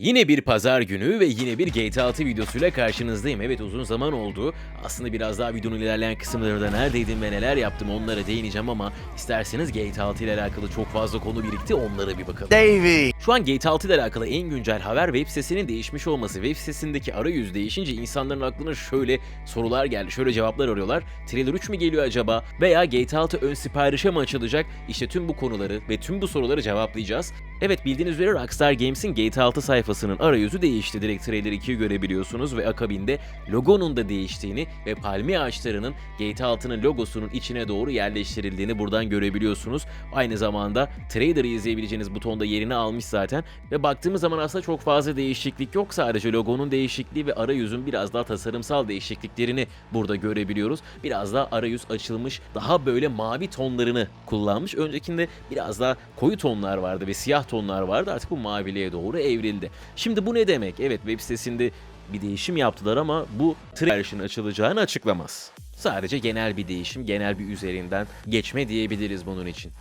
Yine bir pazar günü ve yine bir GTA 6 videosuyla karşınızdayım. Evet uzun zaman oldu. Aslında biraz daha videonun ilerleyen kısımlarında neredeydim ve neler yaptım onlara değineceğim ama isterseniz GTA 6 ile alakalı çok fazla konu birikti onlara bir bakalım. Davy. Şu an GTA 6 ile alakalı en güncel haber web sitesinin değişmiş olması. Web sitesindeki arayüz değişince insanların aklına şöyle sorular geldi, şöyle cevaplar arıyorlar. Trailer 3 mü geliyor acaba? Veya GTA 6 ön siparişe mi açılacak? İşte tüm bu konuları ve tüm bu soruları cevaplayacağız. Evet bildiğiniz üzere Rockstar Games'in GTA 6 sayfasının arayüzü değişti. Direkt Trailer 2'yi görebiliyorsunuz ve akabinde logonun da değiştiğini ve palmiye ağaçlarının GTA 6'nın logosunun içine doğru yerleştirildiğini buradan görebiliyorsunuz. Aynı zamanda Trailer'ı izleyebileceğiniz butonda yerini almış zaten ve baktığımız zaman aslında çok fazla değişiklik yok. Sadece logonun değişikliği ve arayüzün biraz daha tasarımsal değişikliklerini burada görebiliyoruz. Biraz daha arayüz açılmış, daha böyle mavi tonlarını kullanmış. Öncekinde biraz daha koyu tonlar vardı ve siyah tonlar vardı. Artık bu maviliğe doğru evrildi. Şimdi bu ne demek? Evet web sitesinde bir değişim yaptılar ama bu Trailer'ın açılacağını açıklamaz. Sadece genel bir değişim, genel bir üzerinden geçme diyebiliriz bunun için.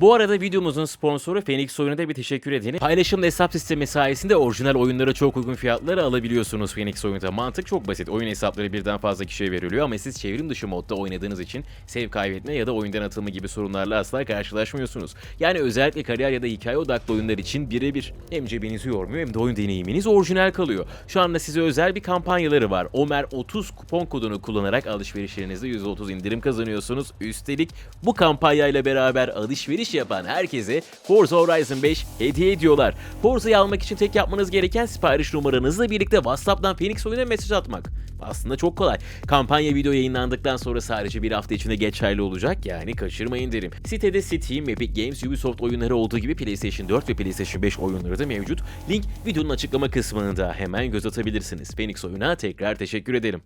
Bu arada videomuzun sponsoru Phoenix Oyun'a bir teşekkür edelim. Paylaşımlı hesap sistemi sayesinde orijinal oyunlara çok uygun fiyatlara alabiliyorsunuz Phoenix Oyun'da. Mantık çok basit. Oyun hesapları birden fazla kişiye veriliyor ama siz çevrim dışı modda oynadığınız için sev kaybetme ya da oyundan atılma gibi sorunlarla asla karşılaşmıyorsunuz. Yani özellikle kariyer ya da hikaye odaklı oyunlar için birebir. Hem cebinizi yormuyor hem de oyun deneyiminiz orijinal kalıyor. Şu anda size özel bir kampanyaları var. Omer 30 kupon kodunu kullanarak alışverişlerinizde %30 indirim kazanıyorsunuz. Üstelik bu kampanyayla beraber alışveriş yapan herkese Forza Horizon 5 hediye ediyorlar. Forza'yı almak için tek yapmanız gereken sipariş numaranızla birlikte WhatsApp'tan Phoenix oyuna mesaj atmak. Aslında çok kolay. Kampanya video yayınlandıktan sonra sadece bir hafta içinde geçerli olacak yani kaçırmayın derim. Sitede Steam, Epic Games, Ubisoft oyunları olduğu gibi PlayStation 4 ve PlayStation 5 oyunları da mevcut. Link videonun açıklama kısmında hemen göz atabilirsiniz. Phoenix oyuna tekrar teşekkür ederim.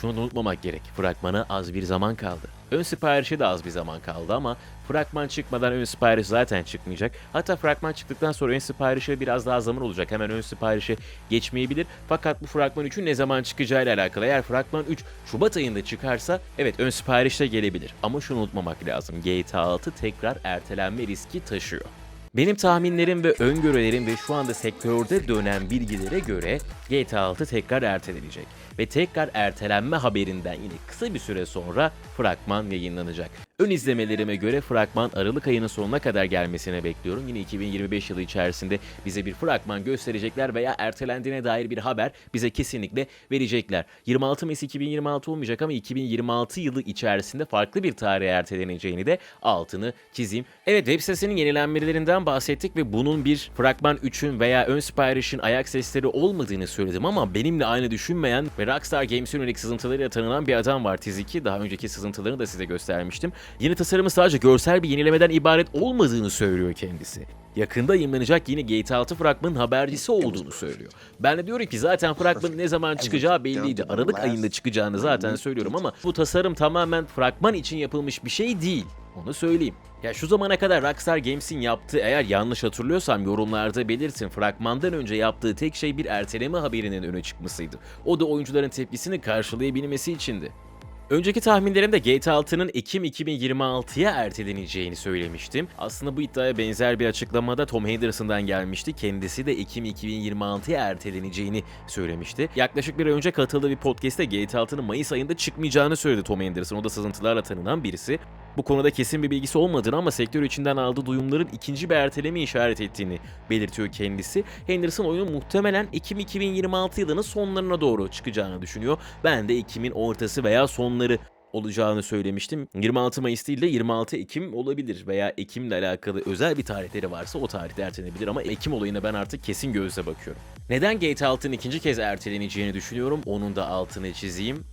Şunu da unutmamak gerek. Fragmana az bir zaman kaldı. Ön siparişe de az bir zaman kaldı ama fragman çıkmadan ön sipariş zaten çıkmayacak. Hatta fragman çıktıktan sonra ön siparişe biraz daha zaman olacak. Hemen ön siparişe geçmeyebilir. Fakat bu fragman 3'ün ne zaman çıkacağı ile alakalı. Eğer fragman 3 Şubat ayında çıkarsa evet ön siparişte gelebilir. Ama şunu unutmamak lazım. GTA 6 tekrar ertelenme riski taşıyor. Benim tahminlerim ve öngörülerim ve şu anda sektörde dönen bilgilere göre GTA 6 tekrar ertelenecek. Ve tekrar ertelenme haberinden yine kısa bir süre sonra fragman yayınlanacak. Ön izlemelerime göre fragman Aralık ayının sonuna kadar gelmesine bekliyorum. Yine 2025 yılı içerisinde bize bir fragman gösterecekler veya ertelendiğine dair bir haber bize kesinlikle verecekler. 26 Mayıs 2026 olmayacak ama 2026 yılı içerisinde farklı bir tarihe erteleneceğini de altını çizeyim. Evet web sitesinin yenilenmelerinden bahsettik ve bunun bir fragman 3'ün veya ön siparişin ayak sesleri olmadığını söyledim ama benimle aynı düşünmeyen ve Rockstar Games'in yönelik sızıntılarıyla tanınan bir adam var Tiziki. Daha önceki sızıntılarını da size göstermiştim. Yeni tasarımı sadece görsel bir yenilemeden ibaret olmadığını söylüyor kendisi. Yakında yayınlanacak yeni GTA 6 fragmanın habercisi olduğunu söylüyor. Ben de diyorum ki zaten fragmanın ne zaman çıkacağı belliydi. Aralık ayında çıkacağını zaten söylüyorum ama bu tasarım tamamen fragman için yapılmış bir şey değil. Onu söyleyeyim. Ya şu zamana kadar Rockstar Games'in yaptığı eğer yanlış hatırlıyorsam yorumlarda belirtin. Fragmandan önce yaptığı tek şey bir erteleme haberinin öne çıkmasıydı. O da oyuncuların tepkisini karşılayabilmesi içindi. Önceki tahminlerimde GTA 6'nın Ekim 2026'ya erteleneceğini söylemiştim. Aslında bu iddiaya benzer bir açıklamada Tom Henderson'dan gelmişti. Kendisi de Ekim 2026'ya erteleneceğini söylemişti. Yaklaşık bir ay önce katıldığı bir podcast'te GTA 6'nın Mayıs ayında çıkmayacağını söyledi Tom Henderson. O da sızıntılarla tanınan birisi. Bu konuda kesin bir bilgisi olmadığını ama sektör içinden aldığı duyumların ikinci bir erteleme işaret ettiğini belirtiyor kendisi. Henderson oyunun muhtemelen Ekim 2026 yılının sonlarına doğru çıkacağını düşünüyor. Ben de Ekim'in ortası veya sonları olacağını söylemiştim. 26 Mayıs değil de 26 Ekim olabilir veya Ekim'le alakalı özel bir tarihleri varsa o tarihte ertelenebilir ama Ekim olayına ben artık kesin gözle bakıyorum. Neden GTA 6'nın ikinci kez erteleneceğini düşünüyorum onun da altını çizeyim.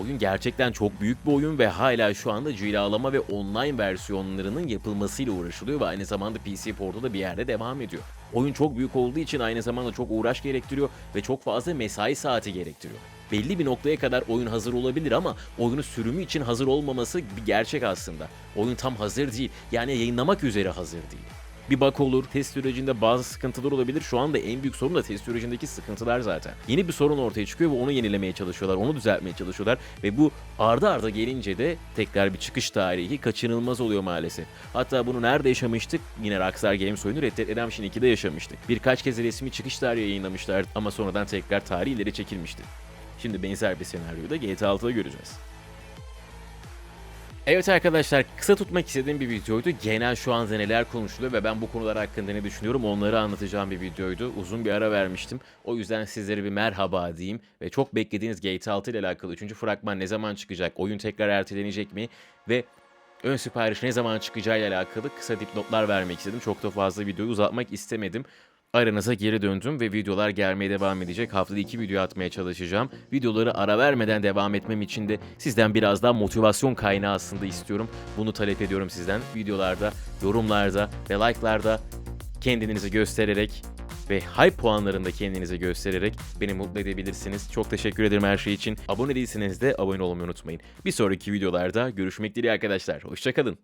Oyun gerçekten çok büyük bir oyun ve hala şu anda cilalama ve online versiyonlarının yapılmasıyla uğraşılıyor ve aynı zamanda PC portu da bir yerde devam ediyor. Oyun çok büyük olduğu için aynı zamanda çok uğraş gerektiriyor ve çok fazla mesai saati gerektiriyor. Belli bir noktaya kadar oyun hazır olabilir ama oyunu sürümü için hazır olmaması bir gerçek aslında. Oyun tam hazır değil. Yani yayınlamak üzere hazır değil. bir bug olur. Test sürecinde bazı sıkıntılar olabilir. Şu anda en büyük sorun da test sürecindeki sıkıntılar zaten. Yeni bir sorun ortaya çıkıyor ve onu yenilemeye çalışıyorlar. Onu düzeltmeye çalışıyorlar ve bu ardı arda gelince de tekrar bir çıkış tarihi kaçınılmaz oluyor maalesef. Hatta bunu nerede yaşamıştık? Yine Rockstar Games oyunu Red Dead Redemption 2'de yaşamıştık. Birkaç kez resmi çıkış tarihi yayınlamışlardı ama sonradan tekrar tarih ileri çekilmişti. Şimdi benzer bir senaryoyu da GTA 6'da göreceğiz. Evet arkadaşlar kısa tutmak istediğim bir videoydu. Genel şu an neler konuşuluyor ve ben bu konular hakkında ne düşünüyorum onları anlatacağım bir videoydu. Uzun bir ara vermiştim. O yüzden sizlere bir merhaba diyeyim. Ve çok beklediğiniz GTA 6 ile alakalı 3. fragman ne zaman çıkacak? Oyun tekrar ertelenecek mi? Ve ön sipariş ne zaman çıkacağı ile alakalı kısa dipnotlar vermek istedim. Çok da fazla videoyu uzatmak istemedim. Aranıza geri döndüm ve videolar gelmeye devam edecek. Haftada iki video atmaya çalışacağım. Videoları ara vermeden devam etmem için de sizden biraz daha motivasyon kaynağı aslında istiyorum. Bunu talep ediyorum sizden. Videolarda, yorumlarda ve like'larda kendinizi göstererek ve hype puanlarında kendinizi göstererek beni mutlu edebilirsiniz. Çok teşekkür ederim her şey için. Abone değilseniz de abone olmayı unutmayın. Bir sonraki videolarda görüşmek dileğiyle arkadaşlar. Hoşçakalın.